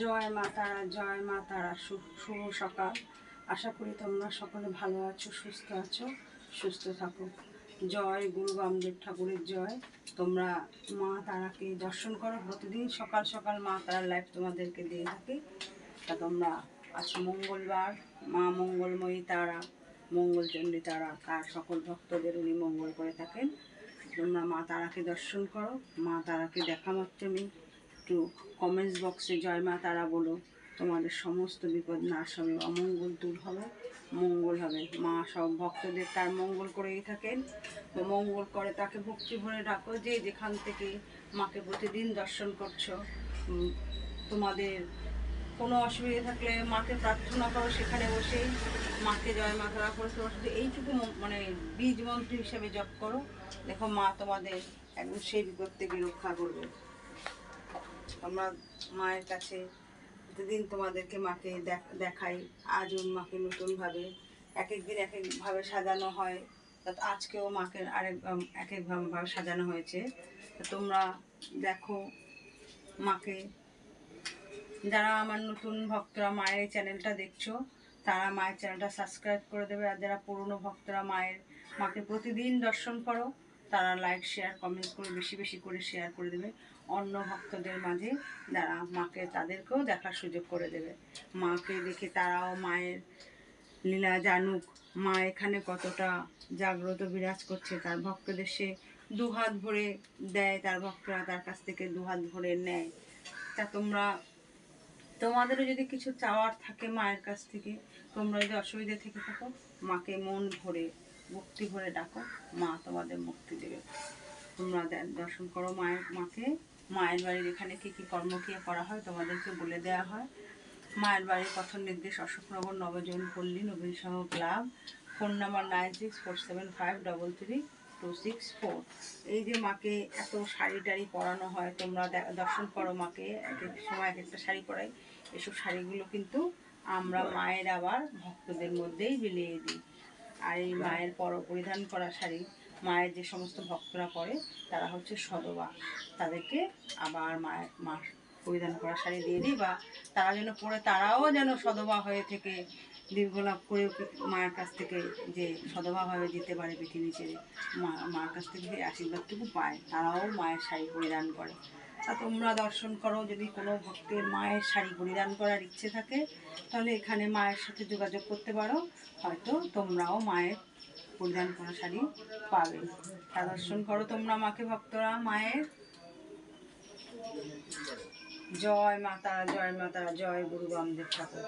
জয় মা তারা, জয় মা তারা। শুভ সকাল। আশা করি তোমরা সকলে ভালো আছো, সুস্থ আছো, সুস্থ থাকো। জয় গুরু বামদেব ঠাকুরের জয়। তোমরা মা তারাকে দর্শন করো। প্রতিদিন সকাল সকাল মা তারার লাইফ তোমাদেরকে দিয়ে থাকি। তা তোমরা আজ মঙ্গলবার, মা মঙ্গলময়ী তারা মঙ্গলচণ্ডী তারা, তার সকল ভক্তদের উনি মঙ্গল করে থাকেন। তোমরা মা তারাকে দর্শন করো। মা তারাকে দেখা মাত্রমে একটু কমেন্টস বক্সে জয় মা তারা বলো, তোমাদের সমস্ত বিপদ নাশ হবে, অমঙ্গল দূর হবে, মঙ্গল হবে। মা সব ভক্তদের তার মঙ্গল করেই থাকেন। তো মঙ্গল করে তাকে ভক্তি ভরে ডাকো যে যেখান থেকে মাকে প্রতিদিন দর্শন করছ। তোমাদের কোনো অসুবিধা থাকলে মাকে প্রার্থনা করো, সেখানে বসেই মাকে জয় মা তারা করে তোমার শুধু এইটুকু মানে বীজ মন্ত্র হিসেবে জপ করো। দেখো মা তোমাদের একদম সেই বিপদ থেকে রক্ষা করবে। আমরা মায়ের কাছে প্রতিদিন তোমাদেরকে মাকে দেখ- দেখাই। আজ ওর মাকে নতুনভাবে এক এক দিন এক একভাবে সাজানো হয়। আজকেও মাকে আরেক এক একভাবে সাজানো হয়েছে। তোমরা দেখো মাকে। যারা আমার নতুন ভক্তরা মায়ের এই চ্যানেলটা দেখছ, তারা মায়ের চ্যানেলটা সাবস্ক্রাইব করে দেবে। আর যারা পুরনো ভক্তরা মায়ের মাকে প্রতিদিন দর্শন করো তারা লাইক শেয়ার কমেন্ট করে বেশি বেশি করে শেয়ার করে দেবে। অন্য ভক্তদের মাঝে যারা মাকে তাদেরকেও দেখার সুযোগ করে দেবে। মাকে দেখে তারাও মায়ের লীলা জানুক। মা এখানে কতটা জাগ্রত বিরাজ করছে, তার ভক্তদের সে দুহাত ভরে দেয়, তার ভক্তরা তার কাছ থেকে দুহাত ভরে নেয়। তা তোমরা, তোমাদেরও যদি কিছু চাওয়ার থাকে মায়ের কাছ থেকে, তোমরা যদি অসুবিধা থেকে থাকো, মাকে মন ভরে ভক্তি ভরে ডাকো, মা তোমাদের মুক্তি দেবে। তোমরা দর্শন করো মায়ের, মাকে। মায়ের বাড়ির এখানে কী কী কর্মক্রিয়া করা হয় তোমাদেরকে বলে দেওয়া হয়। মায়ের বাড়ির কথন নির্দেশ অশোকনগর নবজন পল্লী নবীন সহ club. Phone number nine six four seven five double three two six four এই যে মাকে এত শাড়ি টাড়ি পরানো হয়, তোমরা দর্শন করো মাকে। এক এক সময় এক একটা শাড়ি পরাই। এসব শাড়িগুলো কিন্তু আমরা মায়ের আবার ভক্তদের মধ্যেই বিলিয়ে দিই। আর এই মায়ের পর পরিধান করা শাড়ি মায়ের যে সমস্ত ভক্তরা পরে তারা হচ্ছে সদবা। তাদেরকে আবার মায়ের মা পরিধান করা শাড়ি দিয়ে দিই বা তারা যেন পরে তারাও যেন সদবা হয়ে থেকে দীর্ঘলাভ করে মায়ের কাছ থেকে যে হয়ে যেতে পারে পৃথিবী ছেড়ে মা মার কাছ থেকে যে আশীর্বাদটুকু পায় তারাও মায়ের শাড়ি পরিধান করে। তোমরা দর্শন করো, যদি কোনো ভক্তের মায়ের শাড়ি পরিধান করার ইচ্ছে থাকে, তাহলে এখানে মায়ের সাথে যোগাযোগ করতে পারো। হয়তো তোমরাও মায়ের পরিধান করা শাড়ি পাবে। তা দর্শন করো তোমরা মাকে ভক্তরা, মায়ের। জয় মাতা জয় মাতা, জয় গুরু বামদেব ঠাকুর।